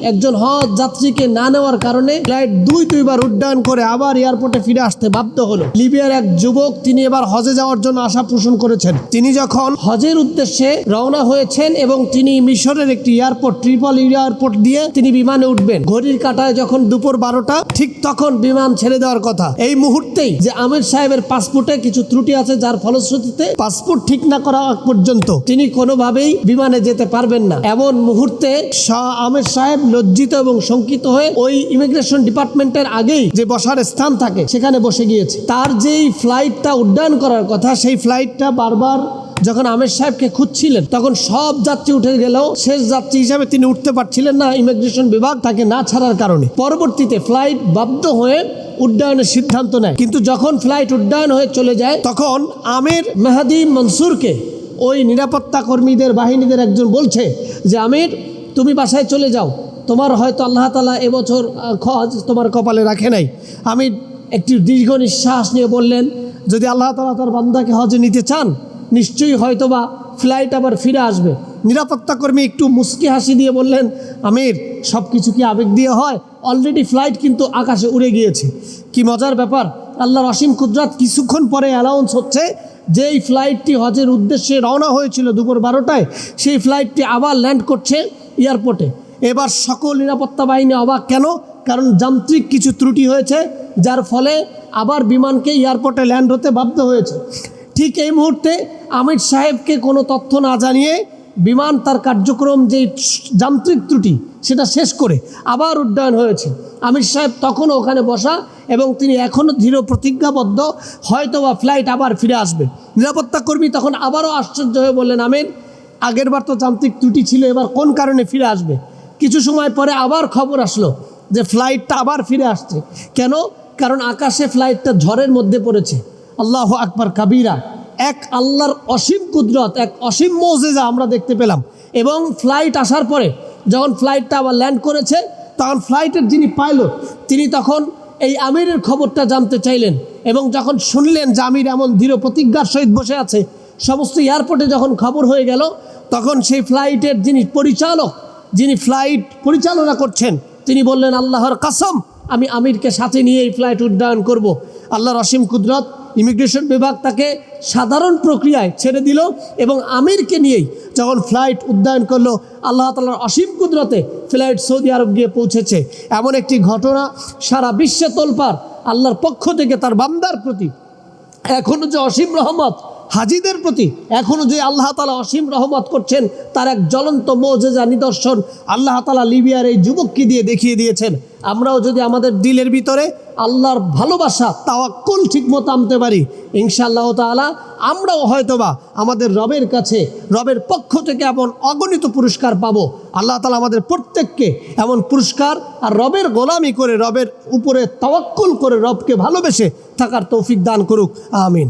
একজন হজ যাত্রীকে না নেওয়ার কারণে ফ্লাইট দুই দুইবার উড্ডয়ন করে আবার এয়ারপোর্টে ফিরে আসতে বাধ্য হলো। লিবিয়ার এক যুবক তিনি এবার হজে যাওয়ার জন্য আশা পোষণ করেছেন। তিনি যখন হজের উদ্দেশ্যে রওনা হয়েছেন এবং তিনি মিশরের একটি এয়ারপোর্ট, ট্রিপল এয়ারপোর্ট দিয়ে তিনি বিমানে উঠবেন। ঘড়ির কাটায় যখন দুপুর বারোটা, ঠিক তখন বিমান ছেড়ে দেওয়ার কথা। এই মুহূর্তেই যে আমির সাহেবের পাসপোর্টে কিছু ত্রুটি আছে যার ফলশ্রুতিতে পাসপোর্ট ঠিক না করা পর্যন্ত তিনি কোনোভাবেই বিমানে যেতে পারবেন না। এমন মুহূর্তে আমির সাহেব লজ্জিত এবং শঙ্কিত হয়ে ওই ইমিগ্রেশন ডিপার্টমেন্টের আগেই যে বসার স্থান থাকে, সেখানে বসে গিয়েছে। তার যেই ফ্লাইটটা উড্ডয়ন করার কথা, সেই ফ্লাইটটা বারবার যখন আমির সাহেবকে খুঁজছিলেন, তখন সব যাত্রী উঠে গেলেও শেষ যাত্রী হিসাবে তিনি উঠতে পারছিলেন না, ইমিগ্রেশন বিভাগ তাকে না ছাড়ার কারণে। পরবর্তীতে ফ্লাইট বাধ্য হয়ে উড্ডয়নের সিদ্ধান্ত নেয়। কিন্তু যখন ফ্লাইট উড্ডয়ন হয়ে চলে যায়, তখন আমির মেহাদি মনসুরকে ওই নিরাপত্তা কর্মীদের, বাহিনীদের একজন বলছে যে, আমির, তুমি বাসায় চলে যাও। তোমার হয়তো আল্লাহ তালা এবছর খজ তোমার কপালে রাখে নাই। আমি একটি দীর্ঘ নিঃশ্বাস নিয়ে বললেন, যদি আল্লাহ তালা তার বান্দাকে হজে নিতে চান, নিশ্চয়ই হয়তোবা ফ্লাইট আবার ফিরে আসবে। নিরাপত্তা কর্মী একটু মুস্কি হাসি দিয়ে বললেন, আমির সব কিছু কি আবেগ দিয়ে হয়? অলরেডি ফ্লাইট কিন্তু আকাশে উড়ে গিয়েছে। কি মজার ব্যাপার, আল্লাহর অসীম কুদরাত কিছুক্ষণ পরে অ্যালাউন্স হচ্ছে যে এই ফ্লাইটটি হজের উদ্দেশ্যে রওনা হয়েছিল দুপুর বারোটায়। সেই ফ্লাইটটি আবার ল্যান্ড করছে এয়ারপোর্টে এবার সকল নিরাপত্তা বাহিনী অবাক কেন? কারণ যান্ত্রিক কিছু ত্রুটি হয়েছে, যার ফলে আবার বিমানকে এয়ারপোর্টে ল্যান্ড হতে বাধ্য হয়েছে। ঠিক এই মুহূর্তে আমির সাহেবকে কোনো তথ্য না জানিয়ে বিমান তার কার্যক্রম যে যান্ত্রিক ত্রুটি, সেটা শেষ করে আবার উড্ডয়ন হয়েছে। আমির সাহেব তখনও ওখানে বসা এবং তিনি এখনও দৃঢ় প্রতিজ্ঞাবদ্ধ হয়তো বা ফ্লাইট আবার ফিরে আসবে। নিরাপত্তা কর্মী তখন আবারও আশ্চর্য হয়ে বললেন, আমির আগেরবার তো যান্ত্রিক ত্রুটি ছিল, এবার কোন কারণে ফিরে আসবে? কিছু সময় পরে আবার খবর আসলো যে ফ্লাইটটা আবার ফিরে আসছে। কেন? কারণ আকাশে ফ্লাইটটা ঝড়ের মধ্যে পড়েছে। আল্লাহ আকবার কাবিরা, এক আল্লাহর অসীম কুদরত, এক অসীম মৌজেজা আমরা দেখতে পেলাম। এবং ফ্লাইট আসার পরে যখন ফ্লাইটটা আবার ল্যান্ড করেছে, তখন ফ্লাইটের যিনি পাইলট তিনি তখন এই আমিরের খবরটা জানতে চাইলেন এবং যখন শুনলেন যে আমির এমন দৃঢ় প্রতিজ্ঞার সহিত বসে আছে, সমস্ত এয়ারপোর্টে যখন খবর হয়ে গেল, তখন সেই ফ্লাইটের যিনি পরিচালক যিনি ফ্লাইট পরিচালনা করছেন, তিনি বললেন, আল্লাহর কাসম, আমি আমিরকে সাথে নিয়ে এই ফ্লাইট উড্ডয়ন করব। আল্লাহর অসীম কুদরত ইমিগ্রেশন বিভাগ তাকে সাধারণ প্রক্রিয়ায় ছেড়ে দিল এবং আমিরকে নিয়েই যখন ফ্লাইট উড্ডয়ন করল, আল্লাহ তালার অসীম কুদরতে ফ্লাইট সৌদি আরব গিয়ে পৌঁছেছে। এমন একটি ঘটনা সারা বিশ্বে তোলপার আল্লাহর পক্ষ থেকে তার বান্দার প্রতি। এখনও যে অসীম রহমত হাজিদের প্রতি এখনও যে আল্লাহ তালা অসীম রহমত করছেন, তার এক জ্বলন্ত মোজেজা নিদর্শন আল্লাহ তালা লিবিয়ার এই যুবককে দিয়ে দেখিয়ে দিয়েছেন। আমরাও যদি আমাদের দিলের ভিতরে আল্লাহর ভালোবাসা, তাওয়াক্কুল ঠিকমতো আনতে পারি, ইনশাআল্লাহ তাআলা আমরাও হয়তোবা আমাদের রবের কাছে, রবের পক্ষ থেকে এমন অগণিত পুরস্কার পাব। আল্লাহ তালা আমাদের প্রত্যেককে এমন পুরস্কার আর রবের গোলামি করে, রবের উপরে তাওয়াক্কুল করে রবকে ভালোবেসে থাকার তৌফিক দান করুক। আমিন।